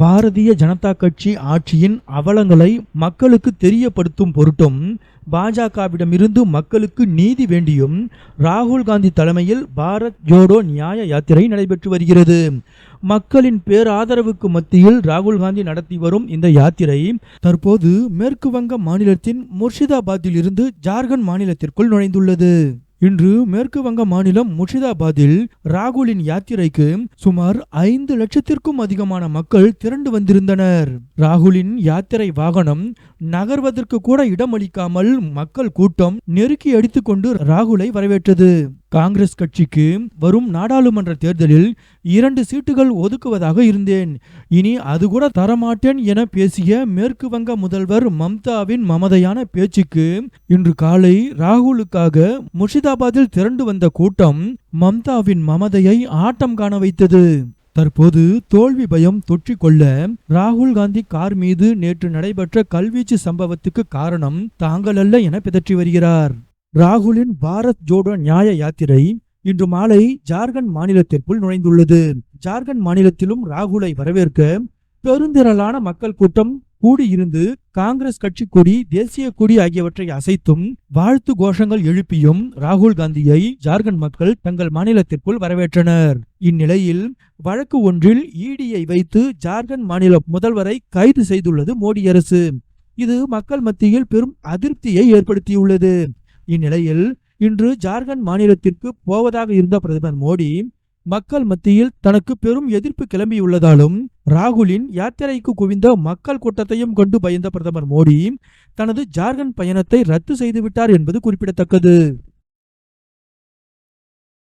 பாரதிய ஜனதா கட்சி ஆட்சியின் அவலங்களை மக்களுக்கு தெரியப்படுத்தும் பொருட்டும் பாஜகவிடமிருந்து மக்களுக்கு நீதி வேண்டியும் ராகுல் காந்தி தலைமையில் பாரத் ஜோடோ நியாய யாத்திரை நடைபெற்று வருகிறது. மக்களின் பேராதரவுக்கு மத்தியில் ராகுல் காந்தி நடத்தி வரும் இந்த யாத்திரை தற்போது மேற்கு வங்க மாநிலத்தின் முர்ஷிதாபாத்தில் இருந்து ஜார்க்கண்ட் மாநிலத்திற்குள் நுழைந்துள்ளது. இன்று மேற்கு வங்க மாநிலம் முர்ஷிதாபாத்தில் ராகுலின் யாத்திரைக்கு சுமார் ஐந்து லட்சத்திற்கும் அதிகமான மக்கள் திரண்டு வந்திருந்தனர். ராகுலின் யாத்திரை வாகனம் நகர்வதற்கு கூட இடமளிக்காமல் மக்கள் கூட்டம் நெருக்கி அடித்துக்கொண்டு ராகுலை வரவேற்றது. காங்கிரஸ் கட்சிக்கு வரும் நாடாளுமன்ற தேர்தலில் இரண்டு சீட்டுகள் ஒதுக்குவதாக இருந்தேன். இனி அது கூட தரமாட்டேன் என பேசிய மேற்கு வங்க முதல்வர் மம்தாவின் மமதையான பேச்சுக்கு இன்று காலை ராகுலுக்காக முர்ஷிதாபாத்தில் திரண்டு வந்த கூட்டம் மம்தாவின் மமதையை ஆட்டம் காண வைத்தது. தற்போது தோல்வி பயம் தொற்றிக்கொள்ள ராகுல் காந்தி கார் மீது நேற்று நடைபெற்ற கல்வீச்சு சம்பவத்துக்கு காரணம் தாங்கள் அல்ல என பிதற்றி வருகிறார். ராகுலின் பாரத் ஜோடோ நியாய யாத்திரை இன்று மாலை ஜார்க்கண்ட் மாநிலத்திற்குள் நுழைந்துள்ளது. ஜார்க்கண்ட் மாநிலத்திலும் ராகுலை வரவேற்க பெருந்திரளான மக்கள் கூட்டம் கூடியிருந்து காங்கிரஸ் கட்சி கொடி தேசிய கொடி ஆகியவற்றை அசைத்தும் வாழ்த்து கோஷங்கள் எழுப்பியும் ராகுல் காந்தியை ஜார்க்கண்ட் மக்கள் தங்கள் மாநிலத்திற்குள் வரவேற்றனர். இந்நிலையில் வழக்கு ஒன்றில் ஈடியை வைத்து ஜார்க்கண்ட் மாநில முதல்வரை கைது செய்துள்ளது மோடி அரசு. இது மக்கள் மத்தியில் பெரும் அதிருப்தியை ஏற்படுத்தியுள்ளது. இந்நிலையில் இன்று ஜார்க்கண்ட் மாநிலத்திற்கு போவதாக இருந்த பிரதமர் மோடி மக்கள் மத்தியில் தனக்கு பெரும் எதிர்ப்பு கிளம்பியுள்ளதாலும் ராகுலின் யாத்திரைக்கு குவிந்த மக்கள் கூட்டத்தையும் கொண்டு பயந்த பிரதமர் மோடி தனது ஜார்க்கண்ட் பயணத்தை ரத்து செய்துவிட்டார் என்பது குறிப்பிடத்தக்கது.